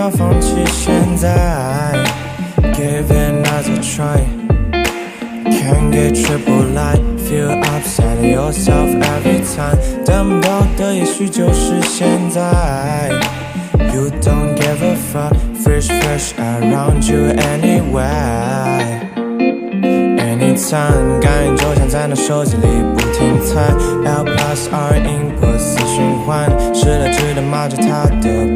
交放弃现在，Give it another try。Can't get triple light, feel upset yourself every time。等不到的也许就是现在。You don't give a fuck, fresh fresh around you anyway。Anytime，感应就像在那手机里不停猜，L plus R input 死循环，试了 maceramadı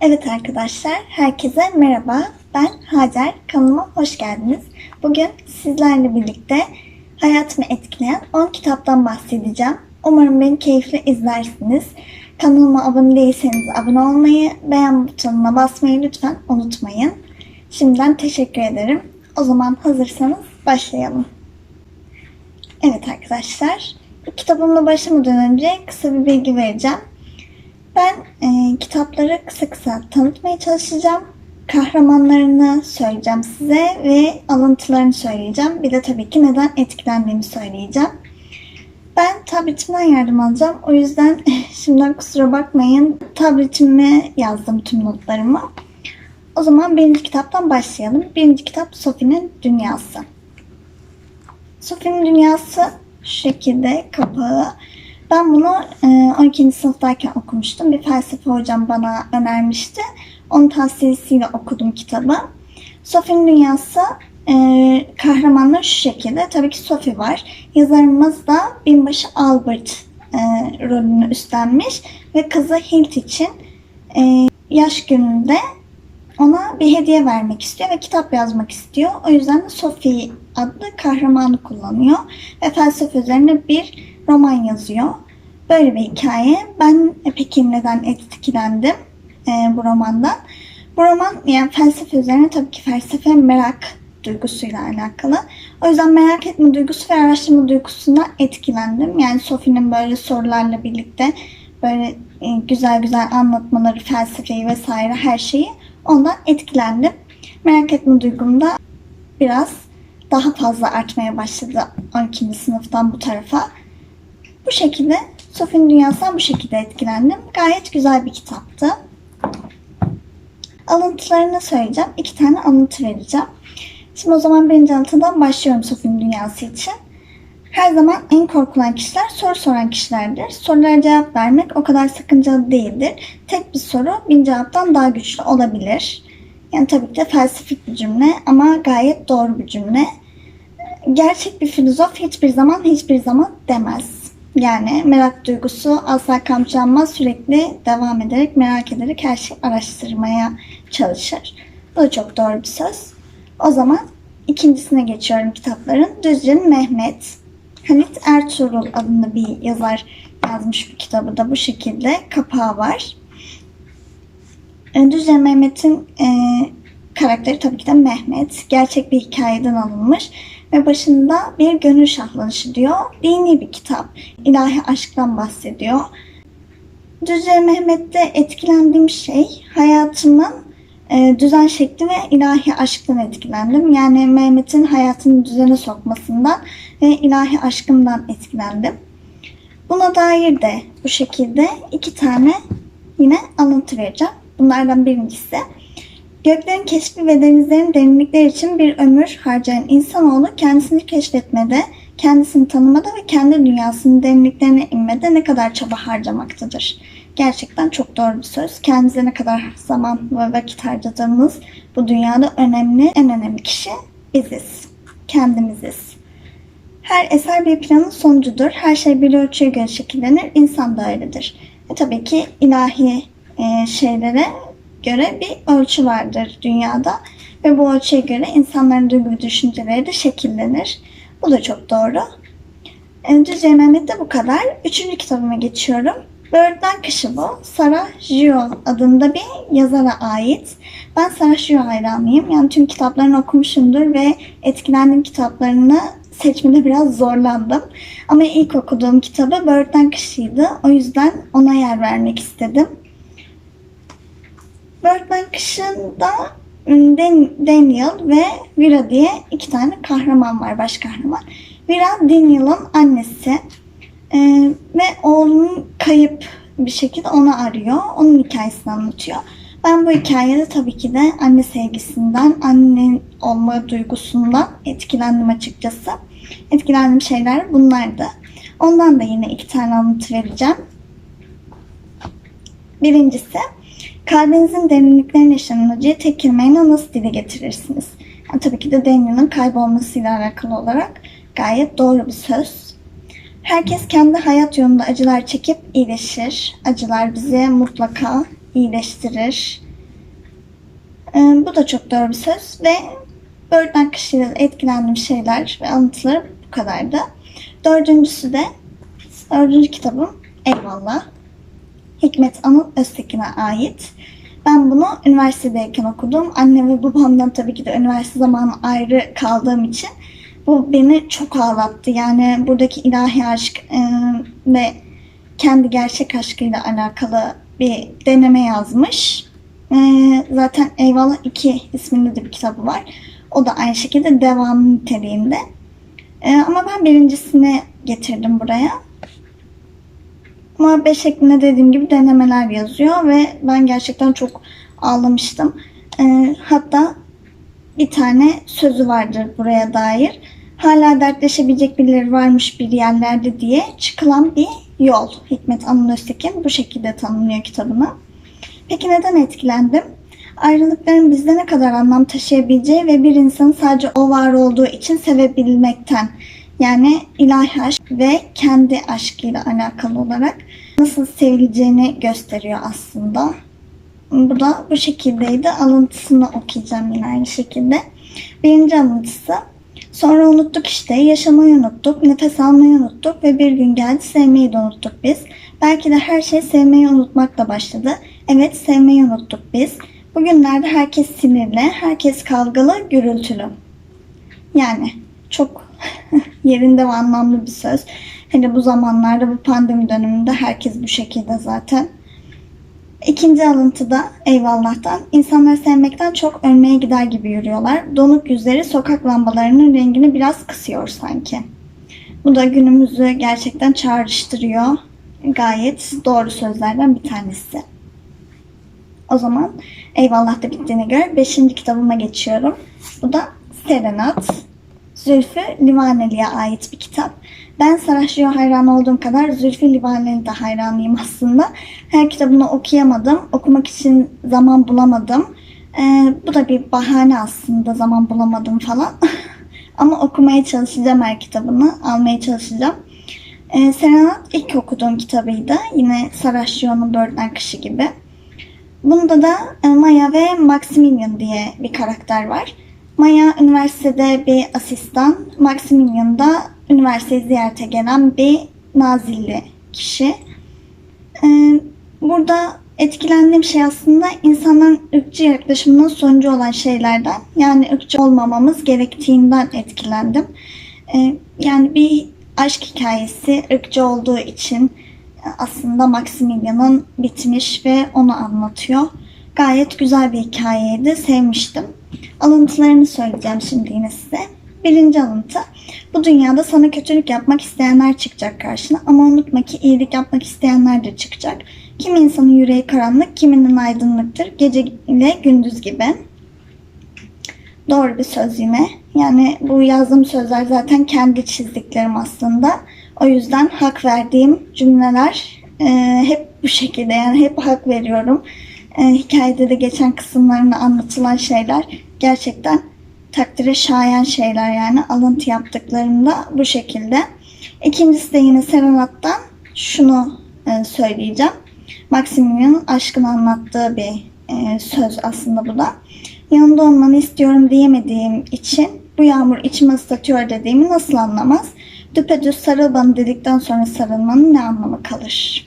Evet arkadaşlar, herkese merhaba. Ben Hacer, kanalıma hoş geldiniz. Bugün sizlerle birlikte hayatımı etkileyen 10 kitaptan bahsedeceğim. Umarım beni keyifle izlersiniz. Kanalıma abone değilseniz abone olmayı, beğen butonuna basmayı lütfen unutmayın. Şimdiden teşekkür ederim. O zaman hazırsanız başlayalım. Evet arkadaşlar, kitabımla başlamadan önce kısa bir bilgi vereceğim. Ben e, kitapları kısa kısa tanıtmaya çalışacağım. Kahramanlarını söyleyeceğim size ve alıntılarını söyleyeceğim. Bir de tabii ki neden etkilendiğimi söyleyeceğim. Ben tabletimden yardım alacağım. O yüzden şimdiden kusura bakmayın. Tabletime yazdım tüm notlarımı. O zaman birinci kitaptan başlayalım. Birinci kitap Sophie'nin Dünyası. Sophie'nin Dünyası şekilde kapağı. Ben bunu e, 12. sınıftayken okumuştum. Bir felsefe hocam bana önermişti. Onun tavsiyesiyle okudum kitabı. Sophie'nin Dünyası e, kahramanlar şu şekilde. Tabii ki Sophie var. Yazarımız da binbaşı Albert e, rolünü üstlenmiş. Ve kızı Hilt için e, yaş gününde ona bir hediye vermek istiyor ve kitap yazmak istiyor. O yüzden de Sophie adlı kahramanı kullanıyor ve felsefe üzerine bir roman yazıyor. Böyle bir hikaye. Ben peki neden etkilendim e, bu romandan? Bu roman yani felsefe üzerine tabii ki felsefe merak duygusuyla alakalı. O yüzden merak etme duygusu ve araştırma duygusundan etkilendim. Yani Sophie'nin böyle sorularla birlikte böyle e, güzel güzel anlatmaları, felsefeyi vesaire her şeyi ondan etkilendim. Merak etme duygum da biraz daha fazla artmaya başladı 12. sınıftan bu tarafa. Bu şekilde Sophie'nin dünyasından bu şekilde etkilendim. Gayet güzel bir kitaptı. Alıntılarını söyleyeceğim. İki tane alıntı vereceğim. Şimdi o zaman birinci alıntıdan başlıyorum Sophie'nin dünyası için. Her zaman en korkulan kişiler soru soran kişilerdir. Sorulara cevap vermek o kadar sakıncalı değildir. Tek bir soru bin cevaptan daha güçlü olabilir. Yani tabii ki de felsefik bir cümle ama gayet doğru bir cümle. Gerçek bir filozof hiçbir zaman hiçbir zaman demez. Yani merak duygusu asla kamçılanmaz. Sürekli devam ederek, merak ederek her şeyi araştırmaya çalışır. Bu da çok doğru bir söz. O zaman ikincisine geçiyorum kitapların. Düzce'nin Mehmet. Halit Ertuğrul adında bir yazar yazmış bu kitabı da bu şekilde kapağı var. E, Düzce Mehmet'in e, karakteri tabii ki de Mehmet. Gerçek bir hikayeden alınmış ve başında bir gönül şahlanışı diyor. Dini bir kitap. İlahi aşktan bahsediyor. Düzce Mehmet'te etkilendiğim şey hayatımın düzen şekli ve ilahi aşktan etkilendim. Yani Mehmet'in hayatını düzene sokmasından ve ilahi aşkından etkilendim. Buna dair de bu şekilde iki tane yine alıntı vereceğim. Bunlardan birincisi Göklerin keşfi ve denizlerin derinlikleri için bir ömür harcayan insanoğlu kendisini keşfetmede, kendisini tanımada ve kendi dünyasının derinliklerine inmede ne kadar çaba harcamaktadır. Gerçekten çok doğru bir söz. Kendimize ne kadar zaman ve vakit harcadığımız bu dünyada önemli, en önemli kişi biziz. Kendimiziz. Her eser bir planın sonucudur. Her şey bir ölçüye göre şekillenir. İnsan da öyledir. E tabii ki ilahi e, şeylere göre bir ölçü vardır dünyada. Ve bu ölçüye göre insanların duygu düşünceleri de şekillenir. Bu da çok doğru. Düzce Mehmet'te bu kadar. Üçüncü kitabıma geçiyorum. Böğürtlen Kışı bu. Sarah Gio adında bir yazara ait. Ben Sarah Gio hayranıyım. Yani tüm kitaplarını okumuşumdur ve etkilendiğim kitaplarını seçmede biraz zorlandım. Ama ilk okuduğum kitabı Böğürtlen Kışı'ydı. O yüzden ona yer vermek istedim. Böğürtlen Kışı'nda Daniel ve Vera diye iki tane kahraman var, baş kahraman. Vera Daniel'ın annesi. Ee, ve oğlunun kayıp bir şekilde onu arıyor. Onun hikayesini anlatıyor. Ben bu hikayede tabii ki de anne sevgisinden, anne olma duygusundan etkilendim açıkçası. Etkilendiğim şeyler bunlardı. Ondan da yine iki tane alıntı vereceğim. Birincisi, kalbinizin derinliklerine yaşanan acıyı tek kelimeyle nasıl dile getirirsiniz? Yani tabii ki de Daniel'ın kaybolmasıyla alakalı olarak gayet doğru bir söz. Herkes kendi hayat yolunda acılar çekip iyileşir. Acılar bizi mutlaka iyileştirir. Ee, bu da çok doğru bir söz ve Bird'den kişiyle etkilendiğim şeyler ve alıntıları bu kadardı. Dördüncüsü de dördüncü kitabım Eyvallah. Hikmet Anıl Öztekin'e ait. Ben bunu üniversitedeyken okudum. Annem ve babamdan tabii ki de üniversite zamanı ayrı kaldığım için bu beni çok ağlattı. Yani buradaki ilahi aşk e, ve kendi gerçek aşkıyla alakalı bir deneme yazmış. E, zaten Eyvallah 2 isminde de bir kitabı var. O da aynı şekilde devam niteliğinde. E, ama ben birincisini getirdim buraya. Muhabbet şeklinde dediğim gibi denemeler yazıyor ve ben gerçekten çok ağlamıştım. E, hatta bir tane sözü vardır buraya dair. Hala dertleşebilecek birileri varmış bir yerlerde diye çıkılan bir yol. Hikmet Anıl Öztekin bu şekilde tanımlıyor kitabını. Peki neden etkilendim? Ayrılıkların bizde ne kadar anlam taşıyabileceği ve bir insanı sadece o var olduğu için sevebilmekten yani ilahi aşk ve kendi aşkıyla alakalı olarak nasıl sevileceğini gösteriyor aslında. Bu da bu şekildeydi. Alıntısını okuyacağım yine aynı şekilde. Birinci alıntısı. Sonra unuttuk işte, yaşamayı unuttuk, nefes almayı unuttuk ve bir gün geldi sevmeyi de unuttuk biz. Belki de her şey sevmeyi unutmakla başladı. Evet sevmeyi unuttuk biz. Bugünlerde herkes sinirli, herkes kavgalı, gürültülü. Yani çok yerinde ve anlamlı bir söz. Hele bu zamanlarda bu pandemi döneminde herkes bu şekilde zaten. İkinci alıntıda eyvallah'tan insanları sevmekten çok ölmeye gider gibi yürüyorlar. Donuk yüzleri sokak lambalarının rengini biraz kısıyor sanki. Bu da günümüzü gerçekten çağrıştırıyor. Gayet doğru sözlerden bir tanesi. O zaman eyvallah da bittiğine göre 5. kitabıma geçiyorum. Bu da Serenat. Zülfü Livaneli'ye ait bir kitap. Ben Sarajevo hayran olduğum kadar Zülfü Livaneli de hayranıyım aslında. Her kitabını okuyamadım. Okumak için zaman bulamadım. Ee, bu da bir bahane aslında zaman bulamadım falan. Ama okumaya çalışacağım her kitabını. Almaya çalışacağım. Ee, Serenat ilk okuduğum kitabıydı. Yine Sarajevo'nun Bird'den Kışı gibi. Bunda da Maya ve Maximilian diye bir karakter var. Maya üniversitede bir asistan, Maximilian da üniversiteyi ziyarete gelen bir nazilli kişi. Ee, burada etkilendiğim şey aslında insanların ırkçı yaklaşımının sonucu olan şeylerden yani ırkçı olmamamız gerektiğinden etkilendim. Ee, yani bir aşk hikayesi ırkçı olduğu için aslında Maximilian'ın bitmiş ve onu anlatıyor. Gayet güzel bir hikayeydi. Sevmiştim. Alıntılarını söyleyeceğim şimdi yine size. Birinci alıntı. Bu dünyada sana kötülük yapmak isteyenler çıkacak karşına ama unutma ki iyilik yapmak isteyenler de çıkacak. Kimi insanın yüreği karanlık, kiminin aydınlıktır. Gece ile gündüz gibi. Doğru bir söz yine. Yani bu yazdığım sözler zaten kendi çizdiklerim aslında. O yüzden hak verdiğim cümleler e, hep bu şekilde yani hep hak veriyorum. E, hikayede de geçen kısımlarında anlatılan şeyler gerçekten takdire şayan şeyler yani alıntı yaptıklarımda bu şekilde. İkincisi de yine Serenat'tan şunu e, söyleyeceğim. Maximilian'ın aşkını anlattığı bir e, söz aslında bu da. Yanında olmanı istiyorum diyemediğim için bu yağmur içime ıslatıyor dediğimi nasıl anlamaz? Düpedüz sarıl bana dedikten sonra sarılmanın ne anlamı kalır?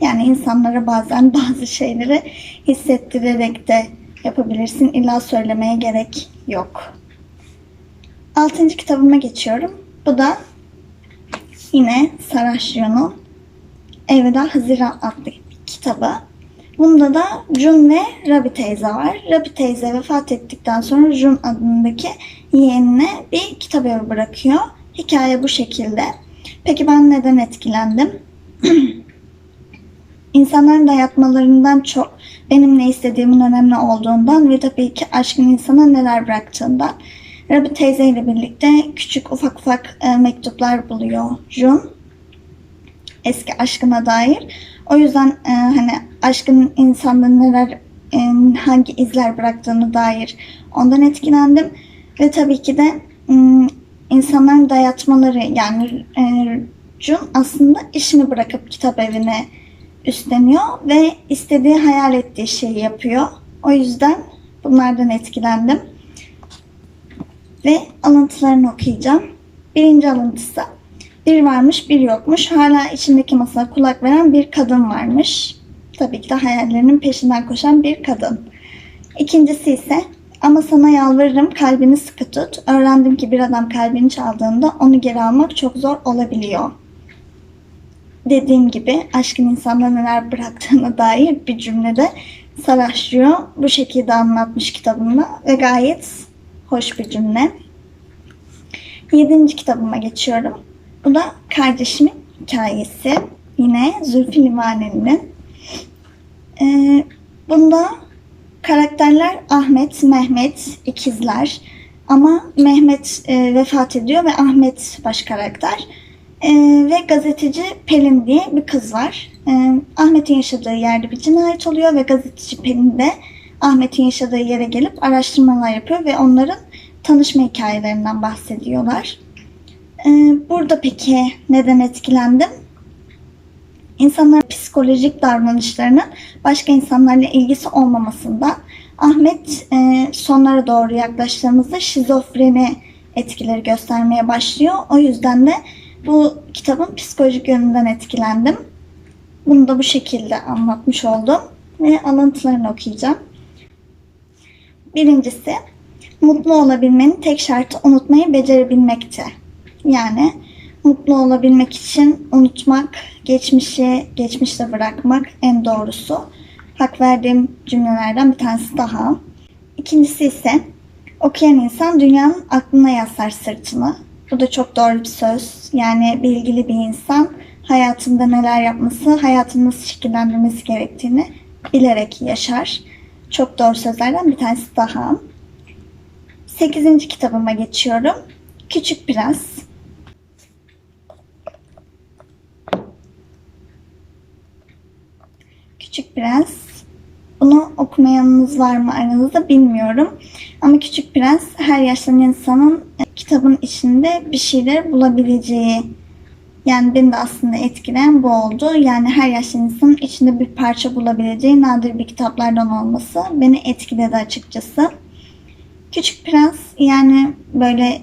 Yani insanlara bazen bazı şeyleri hissettirerek de yapabilirsin. İlla söylemeye gerek yok. Altıncı kitabıma geçiyorum. Bu da yine Sarajevo'nun Elveda Haziran adlı kitabı. Bunda da Jun ve Rabi teyze var. Rabi teyze vefat ettikten sonra Jun adındaki yeğenine bir kitap bırakıyor. Hikaye bu şekilde. Peki ben neden etkilendim? insanların dayatmalarından çok benim ne istediğimin önemli olduğundan ve tabii ki aşkın insana neler bıraktığından. Rabi teyzeyle birlikte küçük ufak ufak e, mektuplar buluyor Jun eski aşkına dair. O yüzden e, hani aşkın insanda neler e, hangi izler bıraktığını dair ondan etkilendim ve tabii ki de insanların dayatmaları yani e, Jun aslında işini bırakıp kitap evine üstleniyor ve istediği hayal ettiği şeyi yapıyor. O yüzden bunlardan etkilendim. Ve alıntılarını okuyacağım. Birinci alıntısı. Bir varmış bir yokmuş. Hala içindeki masaya kulak veren bir kadın varmış. Tabii ki de hayallerinin peşinden koşan bir kadın. İkincisi ise ama sana yalvarırım kalbini sıkı tut. Öğrendim ki bir adam kalbini çaldığında onu geri almak çok zor olabiliyor. Dediğim gibi aşkın insanda neler bıraktığına dair bir cümlede savaşlıyor. Bu şekilde anlatmış kitabında ve gayet hoş bir cümle. Yedinci kitabıma geçiyorum. Bu da kardeşimin hikayesi. Yine Zülfü Livaneli'nin. Ee, bunda karakterler Ahmet, Mehmet ikizler. Ama Mehmet e, vefat ediyor ve Ahmet baş karakter. E, ve gazeteci Pelin diye bir kız var. E, Ahmet'in yaşadığı yerde bir cinayet oluyor ve gazeteci Pelin de Ahmet'in yaşadığı yere gelip araştırmalar yapıyor ve onların tanışma hikayelerinden bahsediyorlar. E, burada peki neden etkilendim? İnsanların psikolojik davranışlarının başka insanlarla ilgisi olmamasından Ahmet e, sonlara doğru yaklaştığımızda şizofreni etkileri göstermeye başlıyor. O yüzden de bu kitabın psikolojik yönünden etkilendim. Bunu da bu şekilde anlatmış oldum ve alıntılarını okuyacağım. Birincisi, mutlu olabilmenin tek şartı unutmayı becerebilmekti. Yani mutlu olabilmek için unutmak, geçmişi geçmişte bırakmak en doğrusu. Hak verdiğim cümlelerden bir tanesi daha. İkincisi ise okuyan insan dünyanın aklına yasar sırtını. Bu da çok doğru bir söz. Yani bilgili bir insan hayatında neler yapması, hayatını nasıl şekillendirmesi gerektiğini bilerek yaşar. Çok doğru sözlerden bir tanesi daha. Sekizinci kitabıma geçiyorum. Küçük Prens. Küçük Prens. Bunu okumayanınız var mı aranızda bilmiyorum. Ama Küçük Prens her yaştan insanın e, kitabın içinde bir şeyler bulabileceği yani beni de aslında etkileyen bu oldu. Yani her yaştan insanın içinde bir parça bulabileceği nadir bir kitaplardan olması beni etkiledi açıkçası. Küçük Prens yani böyle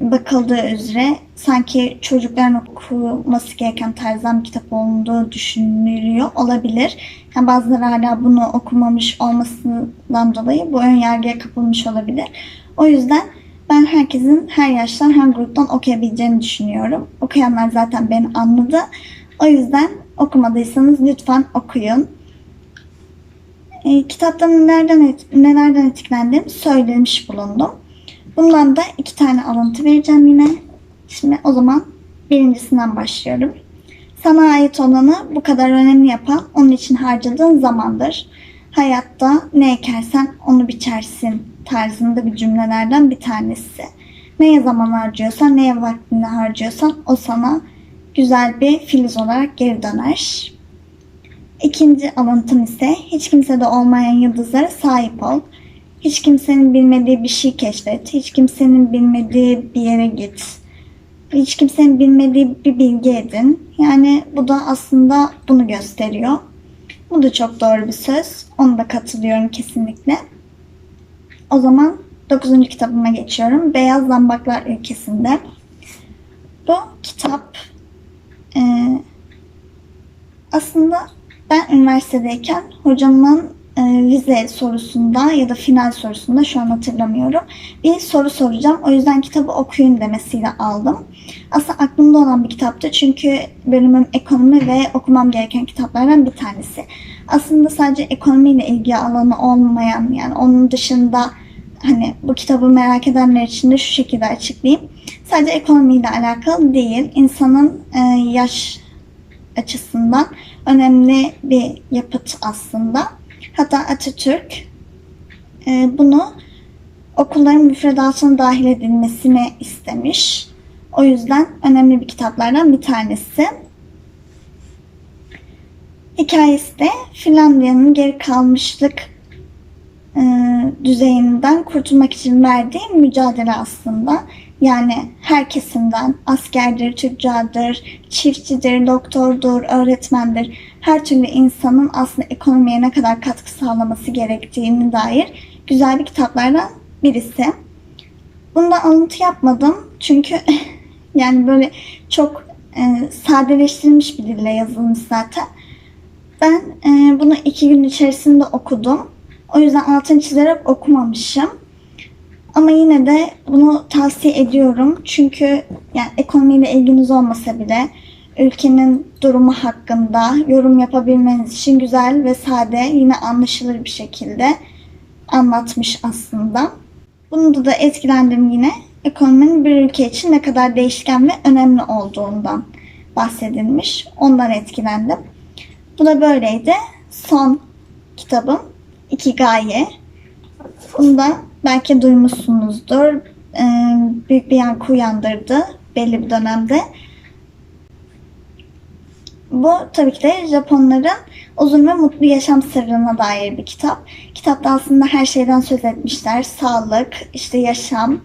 bakıldığı üzere sanki çocukların okuması gereken tarzdan bir kitap olduğu düşünülüyor olabilir. Yani bazıları hala bunu okumamış olmasından dolayı bu ön yargıya kapılmış olabilir. O yüzden ben herkesin her yaştan her gruptan okuyabileceğini düşünüyorum. Okuyanlar zaten beni anladı. O yüzden okumadıysanız lütfen okuyun. E, kitaptan nelerden, nelerden etkilendiğimi söylemiş bulundum. Bundan da iki tane alıntı vereceğim yine. Şimdi o zaman birincisinden başlıyorum. Sana ait olanı bu kadar önemli yapan onun için harcadığın zamandır. Hayatta ne ekersen onu biçersin tarzında bir cümlelerden bir tanesi. Neye zaman harcıyorsan, neye vaktini harcıyorsan o sana güzel bir filiz olarak geri döner. İkinci alıntım ise hiç kimsede olmayan yıldızlara sahip ol. Hiç kimsenin bilmediği bir şey keşfet. Hiç kimsenin bilmediği bir yere git. Hiç kimsenin bilmediği bir bilgi edin. Yani bu da aslında bunu gösteriyor. Bu da çok doğru bir söz. Onu da katılıyorum kesinlikle. O zaman 9. kitabıma geçiyorum. Beyaz Zambaklar Ülkesi'nde. Bu kitap e, aslında ben üniversitedeyken hocamın vize sorusunda ya da final sorusunda şu an hatırlamıyorum. Bir soru soracağım. O yüzden kitabı okuyun demesiyle aldım. Aslında aklımda olan bir kitaptı. Çünkü bölümüm ekonomi ve okumam gereken kitaplardan bir tanesi. Aslında sadece ekonomiyle ilgili alanı olmayan yani onun dışında hani bu kitabı merak edenler için de şu şekilde açıklayayım. Sadece ekonomiyle alakalı değil. İnsanın e, yaş açısından önemli bir yapıt aslında. Hatta Atatürk e, bunu okulların müfredatına dahil edilmesini istemiş. O yüzden önemli bir kitaplardan bir tanesi. Hikayesi de Finlandiya'nın geri kalmışlık e, düzeyinden kurtulmak için verdiği mücadele aslında. Yani her kesimden askerdir, tüccardır, çiftçidir, doktordur, öğretmendir. Her türlü insanın aslında ekonomiye ne kadar katkı sağlaması gerektiğini dair güzel bir kitaplardan birisi. Bunda alıntı yapmadım çünkü yani böyle çok e, sadeleştirilmiş bir dille yazılmış zaten. Ben e, bunu iki gün içerisinde okudum. O yüzden altını çizerek okumamışım. Ama yine de bunu tavsiye ediyorum. Çünkü yani ekonomiyle ilginiz olmasa bile ülkenin durumu hakkında yorum yapabilmeniz için güzel ve sade yine anlaşılır bir şekilde anlatmış aslında. Bunda da etkilendim yine. Ekonominin bir ülke için ne kadar değişken ve önemli olduğundan bahsedilmiş. Ondan etkilendim. Bu da böyleydi. Son kitabım Ikigai. Bunu da belki duymuşsunuzdur. Ee, büyük bir yankı uyandırdı belli bir dönemde. Bu tabii ki de Japonların uzun ve mutlu yaşam sırrına dair bir kitap. Kitapta aslında her şeyden söz etmişler. Sağlık, işte yaşam,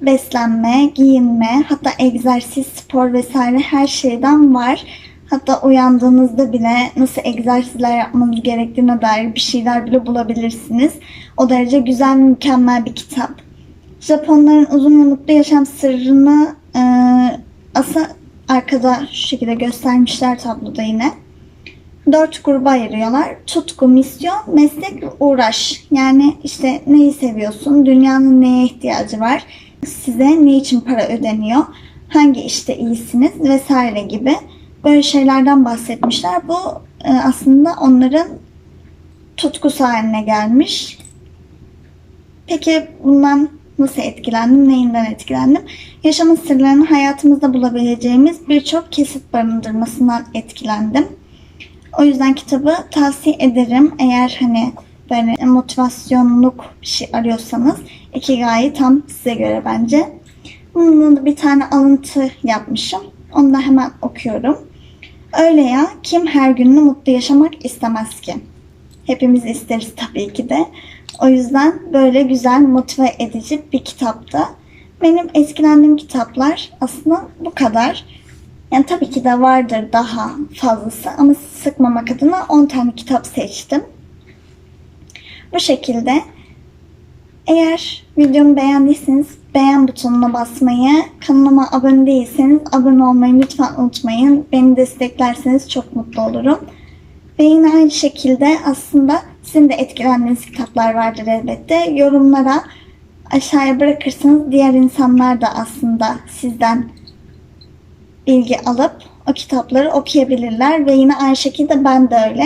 beslenme, giyinme, hatta egzersiz, spor vesaire her şeyden var. Hatta uyandığınızda bile nasıl egzersizler yapmanız gerektiğine dair bir şeyler bile bulabilirsiniz. O derece güzel, mükemmel bir kitap. Japonların uzun ve mutlu yaşam sırrını e, aslında arkada şu şekilde göstermişler tabloda yine. Dört gruba ayırıyorlar. Tutku, misyon, meslek ve uğraş. Yani işte neyi seviyorsun, dünyanın neye ihtiyacı var, size ne için para ödeniyor, hangi işte iyisiniz vesaire gibi böyle şeylerden bahsetmişler. Bu e, aslında onların tutkusu haline gelmiş. Peki bundan nasıl etkilendim, neyinden etkilendim? Yaşamın sırlarını hayatımızda bulabileceğimiz birçok kesit barındırmasından etkilendim. O yüzden kitabı tavsiye ederim. Eğer hani böyle motivasyonluk bir şey arıyorsanız Ikigai tam size göre bence. Bunun bir tane alıntı yapmışım. Onu da hemen okuyorum. Öyle ya kim her gününü mutlu yaşamak istemez ki? Hepimiz isteriz tabii ki de. O yüzden böyle güzel motive edici bir kitaptı. Benim etkilendiğim kitaplar aslında bu kadar. Yani tabii ki de vardır daha fazlası ama sıkmamak adına 10 tane kitap seçtim. Bu şekilde eğer videomu beğendiyseniz beğen butonuna basmayı, kanalıma abone değilseniz abone olmayı lütfen unutmayın. Beni desteklerseniz çok mutlu olurum. Ve yine aynı şekilde aslında sizin de etkilendiğiniz kitaplar vardır elbette. Yorumlara aşağıya bırakırsanız diğer insanlar da aslında sizden bilgi alıp o kitapları okuyabilirler ve yine aynı şekilde ben de öyle.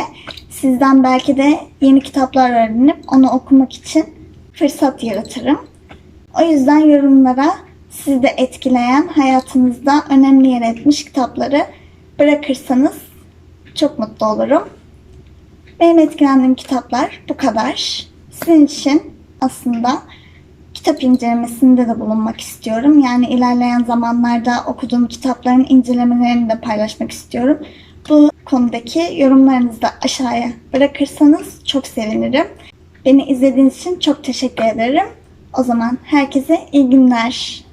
Sizden belki de yeni kitaplar öğrenip onu okumak için fırsat yaratırım. O yüzden yorumlara sizi de etkileyen, hayatınızda önemli yer etmiş kitapları bırakırsanız çok mutlu olurum. Benim etkilendiğim kitaplar bu kadar. Sizin için aslında kitap incelemesinde de bulunmak istiyorum. Yani ilerleyen zamanlarda okuduğum kitapların incelemelerini de paylaşmak istiyorum. Bu konudaki yorumlarınızı da aşağıya bırakırsanız çok sevinirim. Beni izlediğiniz için çok teşekkür ederim. O zaman herkese iyi günler.